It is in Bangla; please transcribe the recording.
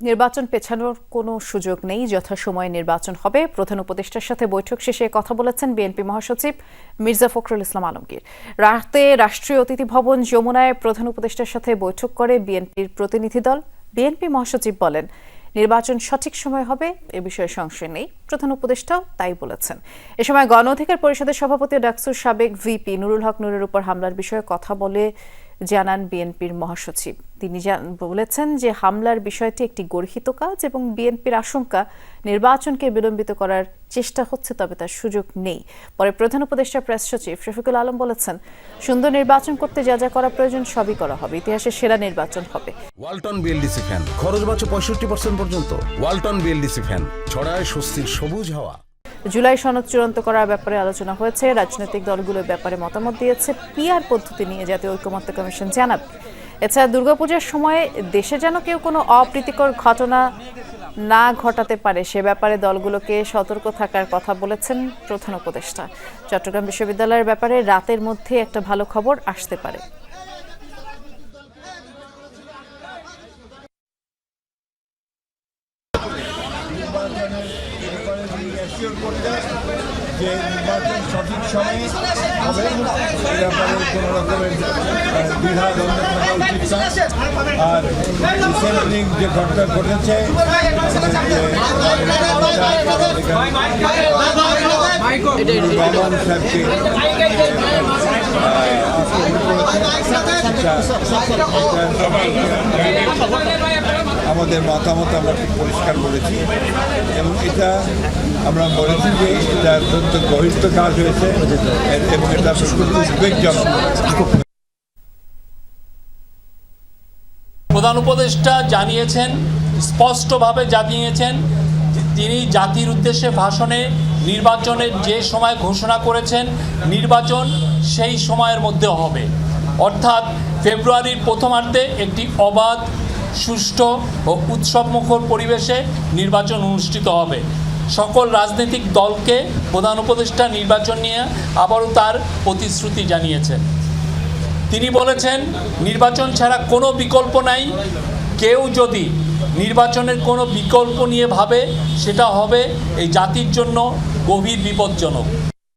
নির্বাচন পেছানোর কোনো সুযোগ নেই, যথাসময়ে নির্বাচন হবে। প্রধান উপদেষ্টার সাথে বৈঠক শেষে কথা বলেছেন বিএনপি মহাসচিব মির্জা ফখরুল ইসলাম আলমগীর। রাতে রাষ্ট্রীয় অতিথি ভবন যমুনায় প্রধান উপদেষ্টার সাথে বৈঠক করে বিএনপির প্রতিনিধি দল। বিএনপি মহাসচিব বলেন, নির্বাচন সঠিক সময় হবে, এ বিষয়ে সংশয় নেই। প্রধান উপদেষ্টাও তাই বলেছেন। এ সময় গণ অধিকার পরিষদের সভাপতি ডাকসুর সাবেক ভিপি নুরুল হক নুরের উপর হামলার বিষয়ে কথা বলে জানান বিএনপির মহাসচিব। তিনি বলেছেন যে হামলার বিষয়টি একটি গর্হিত কাজ এবং বিএনপির আশঙ্কা নির্বাচনকে বিলম্বিত করার চেষ্টা হচ্ছে, তবে তার সুযোগ নেই। পরে প্রধান উপদেষ্টা, প্রেস সচিব শফিকুল আলম বলেছেন, সুন্দর নির্বাচন করতে যা যা করা প্রয়োজন সবই করা হবে ইতিহাসের সেরা নির্বাচন হবে। ওয়ালটন বিএলডিসি ফ্যান, খরচ বাঁচো পঁয়ষট্টি পার্সেন্ট পর্যন্ত। ওয়ালটন বিএলডিসি ফ্যান, ছড়ায় স্বস্তির সবুজ হাওয়া। জুলাই সনদ চূড়ান্ত করার ব্যাপারে আলোচনা হয়েছে। রাজনৈতিক দলগুলোর ব্যাপারে মতামত দিয়েছে। পিআর পদ্ধতি নিয়ে জাতীয় ঐক্যমত্য কমিশন জানাবে এছাড়া দুর্গাপূজার সময় দেশে যেন কেউ কোনো অপ্রীতিকর ঘটনা না ঘটাতে পারে, সে ব্যাপারে দলগুলোকে সতর্ক থাকার কথা বলেছেন প্রধান উপদেষ্টা। চট্টগ্রাম বিশ্ববিদ্যালয়ের ব্যাপারে রাতের মধ্যে একটা ভালো খবর আসতে পারে। যে নির্বাচন সঠিক সময়ে হবে এ ব্যাপারে কোনো রকমের দ্বিধা দ্বন্দ্ব থাকা উচিত না আর রিসেন্টলি যে ঘটনা ঘটেছে সাহেবকে আমাদের মতামত আমরা খুব পরিষ্কার করেছি এবং এটা আমরা বলেছি যে এটা অত্যন্ত গহিত কাজ হয়েছে এবং এটা উদ্বেগজনক। প্রধান উপদেষ্টা জানিয়েছেন, স্পষ্টভাবে জানিয়েছেন তিনি জাতির উদ্দেশ্যে ভাষণে নির্বাচনের যে সময় ঘোষণা করেছেন, নির্বাচন সেই সময়ের মধ্যে হবে। অর্থাৎ ফেব্রুয়ারির প্রথমার্ধে একটি অবাধ সুষ্ঠু ও উৎসবমুখর পরিবেশে নির্বাচন অনুষ্ঠিত হবে। সকল রাজনৈতিক দলকে প্রধান উপদেষ্টা নির্বাচন নিয়ে আবারও তার প্রতিশ্রুতি জানিয়েছেন তিনি বলেছেন, নির্বাচন ছাড়া কোনো বিকল্প নাই। কেউ যদি নির্বাচনের কোনো বিকল্প নিয়ে ভাবে, সেটা হবে এই জাতির জন্য গভীর বিপজ্জনক।